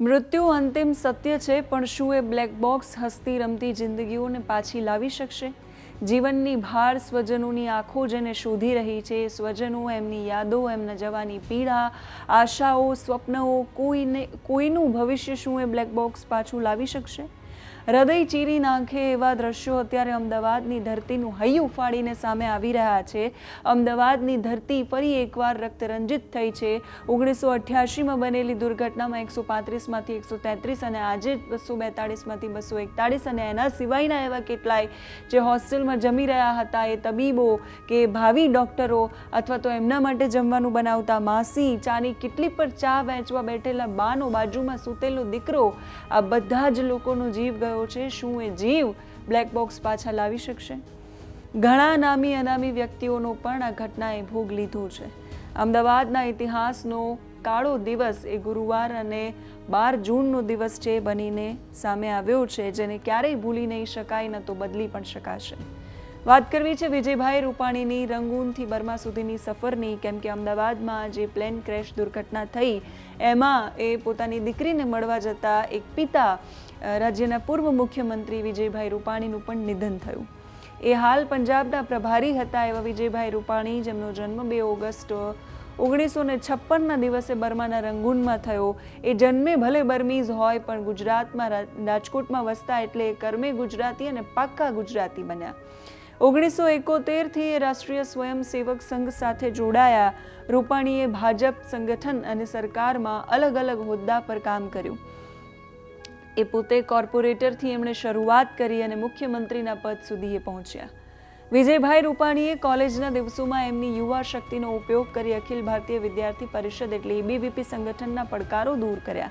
મૃત્યુ અંતિમ સત્ય છે, પણ શું એ બ્લેક બોક્સ હસતી રમતી જિંદગીઓને પાછી લાવી શકશે? જીવનની ભાર સ્વજનોની આંખો જેને શોધી રહી છે, સ્વજનો એમની યાદો, એમના જવાની પીડા, આશાઓ, સ્વપ્નઓ, કોઈને, કોઈનું ભવિષ્ય શું એ બ્લેક બોક્સ પાછું લાવી શકશે? હૃદય ચીરી નાખે એવા દ્રશ્યો અત્યારે અમદાવાદની ધરતીનું હૈયું ફાડીને સામે આવી રહ્યા છે. અમદાવાદની ધરતી ફરી એકવાર રક્તરંજિત થઈ છે. ઓગણીસો અઠ્યાસીમાં બનેલી દુર્ઘટનામાં એકસો પાંત્રીસમાંથી એકસો તેત્રીસ અને આજે બસો બેતાળીસમાંથી બસો એકતાળીસ અને એના સિવાયના એવા કેટલાય જે હોસ્ટેલમાં જમી રહ્યા હતા એ તબીબો કે ભાવિ ડૉક્ટરો અથવા તો એમના માટે જમવાનું બનાવતા માસી ચાની કેટલી પર ચા વહેંચવા બેઠેલા બાનો બાજુમાં સૂતેલો દીકરો આ બધા જ લોકોનો જીવ ગયો છે, શું એ જીવ બ્લેક બોક્સ પાછા લાવી શકશે? ઘણા નામી અનામી વ્યક્તિઓનો પણ આ ઘટનાએ ભોગ લીધો છે. અમદાવાદના ઇતિહાસનો કાળો દિવસ એ ગુરુવાર અને બાર જૂનનો દિવસ છે બનીને સામે આવ્યો છે, જેને ક્યારેય ભૂલી નહીં શકાય, ન તો બદલી પણ શકાશે. વાત કરવી છે વિજયભાઈ રૂપાણીની રંગૂનથી બર્મા સુધીની સફરની, કેમ કે અમદાવાદમાં જે પ્લેન ક્રેશ દુર્ઘટના થઈ, એમાં એ પોતાની દીકરીને મળવા જતા એક પિતા રાજ્યના પૂર્વ મુખ્યમંત્રી વિજયભાઈ રૂપાણીનું પણ નિધન થયું. એ હાલ પંજાબના પ્રભારી હતા એવા વિજયભાઈ રૂપાણી, જેમનો જન્મ બે ઓગસ્ટ ઓગણીસો ને છપ્પનના દિવસે બર્માના રંગૂનમાં થયો. એ જન્મે ભલે બર્મીઝ હોય, પણ ગુજરાતમાં રાજકોટમાં વસતા એટલે કર્મે ગુજરાતી અને પાક્કા ગુજરાતી બન્યા. ઓગણીસો એકોતેરથી રાષ્ટ્રીય સ્વયંસેવક સંઘ સાથે જોડાયા. રૂપાણીએ ભાજપ સંગઠન અને સરકારમાં અલગ અલગ હોદ્દા પર કામ કર્યું. એ પોતે કોર્પોરેટરથી એમણે શરૂઆત કરી અને મુખ્યમંત્રીના પદ સુધી એ પહોંચ્યા. વિજયભાઈ રૂપાણીએ કોલેજના દિવસોમાં એમની યુવા શક્તિનો ઉપયોગ કરી અખિલ ભારતીય વિદ્યાર્થી પરિષદ એટલે એબીવીપી સંગઠનના પડકારો દૂર કર્યા.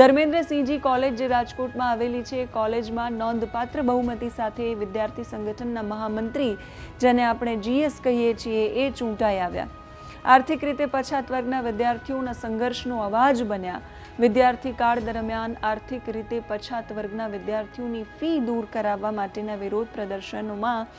ધર્મેન્દ્રસિંહજી કોલેજ જે રાજકોટમાં આવેલી છે, એ કોલેજમાં નોંધપાત્ર બહુમતી સાથે વિદ્યાર્થી સંગઠનના મહામંત્રી, જેને આપણે જીએસ કહીએ છીએ, એ ચૂંટાઈ આવ્યા. આર્થિક રીતે પછાત વર્ગના વિદ્યાર્થીઓના સંઘર્ષનો અવાજ બન્યા. વિદ્યાર્થી કાળ દરમિયાન આર્થિક રીતે પછાત વર્ગના વિદ્યાર્થીઓની ફી દૂર કરાવવા માટેના વિરોધ પ્રદર્શનોમાં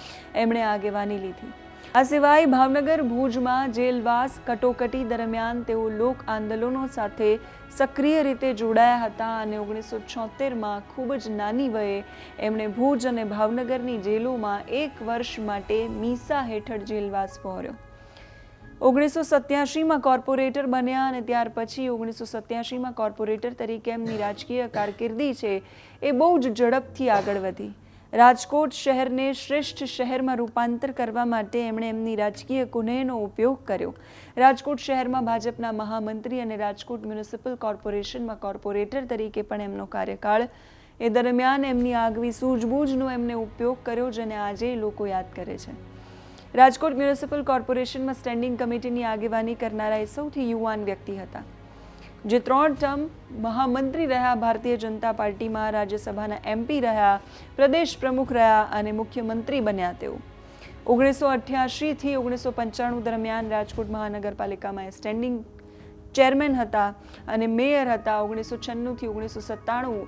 એમણે આગેવાની લીધી. આ સિવાય ભાવનગર, ભુજમાં જેલવાસ કટોકટી દરમિયાન તેઓ લોક આંદોલનો સાથે સક્રિય રીતે જોડાયા હતા અને ઓગણીસો છોતેરમાં ખૂબ જ નાની વયે એમણે ભુજ અને ભાવનગરની જેલોમાં એક વર્ષ માટે મીસા હેઠળ જેલવાસ પહોર્યો. ઓગણીસો સત્યાસીમાં કોર્પોરેટર બન્યા અને ત્યાર પછી ઓગણીસો સત્યાસીમાં કોર્પોરેટર તરીકે એમની રાજકીય કારકિર્દી છે એ બહુ જ ઝડપથી આગળ વધી. રાજકોટ શહેરને શ્રેષ્ઠ શહેરમાં રૂપાંતર કરવા માટે એમણે એમની રાજકીય કુનેહનો ઉપયોગ કર્યો. રાજકોટ શહેરમાં ભાજપના મહામંત્રી અને રાજકોટ મ્યુનિસિપલ કોર્પોરેશનમાં કોર્પોરેટર તરીકે પણ એમનો કાર્યકાળ એ દરમિયાન એમની આગવી સૂઝબૂઝનો એમને ઉપયોગ કર્યો, જેને આજે લોકો યાદ કરે છે. રાજકોટ મ્યુનિસિપલ કોર્પોરેશનમાં સ્ટેન્ડિંગ કમિટીની આગેવાની કરનારા એ સૌથી યુવાન વ્યક્તિ હતા. જે ત્રણ ટર્મ મહામંત્રી રહ્યા, ભારતીય જનતા પાર્ટીમાં રાજ્યસભાના એમપી રહ્યા, પ્રદેશ પ્રમુખ રહ્યા અને મુખ્યમંત્રી બન્યા તેઓ. ઓગણીસો અઠ્યાસીથી ઓગણીસો પંચાણું દરમિયાન રાજકોટ મહાનગરપાલિકામાં સ્ટેન્ડિંગ ચેરમેન હતા અને મેયર હતા. ઓગણીસો છન્નુંથી ઓગણીસો સત્તાણું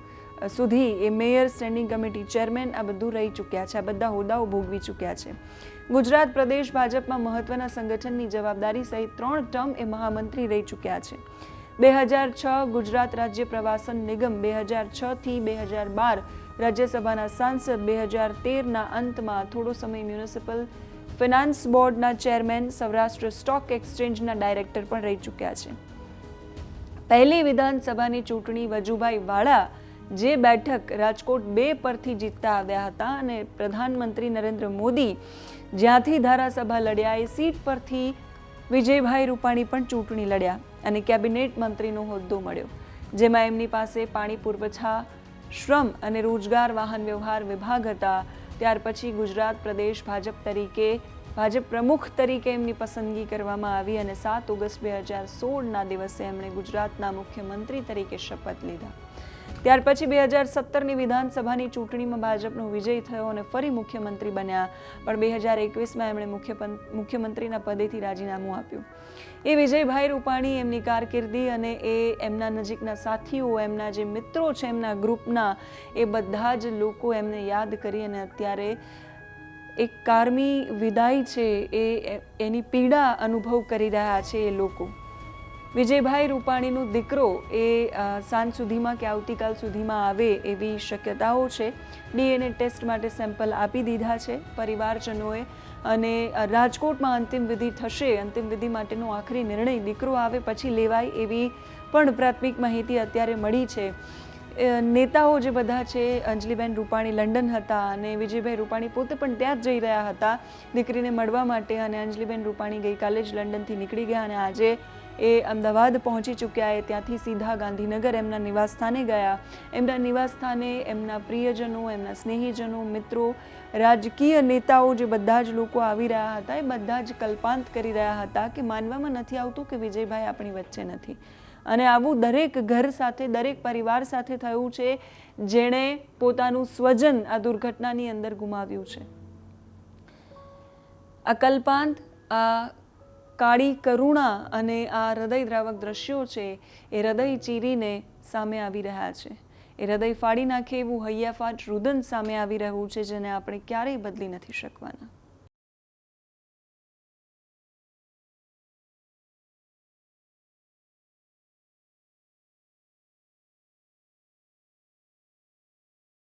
સુધી એ મેયર, સ્ટેન્ડિંગ કમિટી, ચેરમેન આ બધું રહી ચૂક્યા છે. આ બધા હોદ્દાઓ ભોગવી ચૂક્યા છે. ગુજરાત પ્રદેશ ભાજપમાં મહત્વના સંગઠનની જવાબદારી સહિત ત્રણ ટર્મ એ મહામંત્રી રહી ચૂક્યા છે. બે હજાર છ ગુજરાત રાજ્ય પ્રવાસન નિગમ, બે હજાર છથી બે હજાર બાર રાજ્યસભાના સાંસદ, બે હજાર તેરના અંતમાં થોડો સમય મ્યુનિસિપલ ફિનાન્સ બોર્ડના ચેરમેન, સૌરાષ્ટ્ર સ્ટોક એક્સચેન્જના ડાયરેક્ટર પણ રહી ચૂક્યા છે. પહેલી વિધાનસભાની ચૂંટણી વજુભાઈ વાળા જે બેઠક રાજકોટ બે પરથી જીતતા આવ્યા હતા અને પ્રધાનમંત્રી નરેન્દ્ર મોદી જ્યાંથી ધારાસભા લડ્યા, એ સીટ પરથી વિજયભાઈ રૂપાણી પણ ચૂંટણી લડ્યા અને કેબિનેટ મંત્રીનો હોદ્દો મળ્યો, જેમાં એમની પાસે પાણી પુરવઠા, શ્રમ અને રોજગાર વાહન વ્યવહાર વિભાગ હતા. ત્યાર પછી ગુજરાત પ્રદેશ ભાજપ તરીકે, ભાજપ પ્રમુખ તરીકે એમની પસંદગી કરવામાં આવી અને સાત ઓગસ્ટ બે હજાર સોળના દિવસે એમણે ગુજરાતના મુખ્યમંત્રી તરીકે શપથ લીધા. ત્યાર પછી બે હજાર સત્તરની વિધાનસભાની ચૂંટણીમાં ભાજપનો વિજય થયો અને ફરી મુખ્યમંત્રી બન્યા. પણ બે હજાર એકવીસમાં એમણે મુખ્ય મુખ્યમંત્રીના પદેથી રાજીનામું આપ્યું. એ વિજયભાઈ રૂપાણી એમની કારકિર્દી અને એ એમના નજીકના સાથીઓ, એમના જે મિત્રો છે, એમના ગ્રુપના, એ બધા જ લોકો એમને યાદ કરી અને અત્યારે એક કારમી વિદાય છે એ, એની પીડા અનુભવ કરી રહ્યા છે એ લોકો. વિજયભાઈ રૂપાણીનો દીકરો એ સાંજ સુધીમાં કે આવતીકાલ સુધીમાં આવે એવી શક્યતાઓ છે. ડીએનએ ટેસ્ટ માટે સેમ્પલ આપી દીધા છે પરિવારજનોએ અને રાજકોટમાં અંતિમ વિધિ થશે. અંતિમ વિધિ માટેનો આખરી નિર્ણય દીકરો આવે પછી લેવાય એવી પણ પ્રાથમિક માહિતી અત્યારે મળી છે. નેતાઓ જે બધા છે, અંજલિબેન રૂપાણી લંડન હતા અને વિજયભાઈ રૂપાણી પોતે પણ ત્યાં જ જઈ રહ્યા હતા દીકરીને મળવા માટે અને અંજલિબેન રૂપાણી ગઈકાલે જ લંડનથી નીકળી ગયા અને આજે એ અમદાવાદ પહોંચી ચૂક્યા એ ત્યાંથી સીધા ગાંધીનગર એમના નિવાસસ્થાને ગયા. એમના નિવાસસ્થાને એમના પ્રિયજનો, એમના સ્નેહીજનો, મિત્રો, રાજકીય નેતાઓ જે બધા જ લોકો આવી રહ્યા હતા, એ બધા જ કલ્પાંત કરી રહ્યા હતા કે માનવામાં નથી આવતું કે વિજયભાઈ આપણી વચ્ચે નથી. અને આવું દરેક ઘર સાથે, દરેક પરિવાર સાથે થયું છે, જેણે પોતાનું સ્વજન આ દુર્ઘટનાની અંદર ગુમાવ્યું છે. આ કલ્પાંત, આ કાળી કરુણા અને આ હૃદયદ્રાવક દ્રશ્યો છે, એ હૃદય ચીરીને સામે આવી રહ્યા છે. એ હૃદય ફાડી નાખે એવું હૈયાફાટ રુદન સામે આવી રહ્યું છે, જેને આપણે ક્યારેય બદલી નથી શકવાના.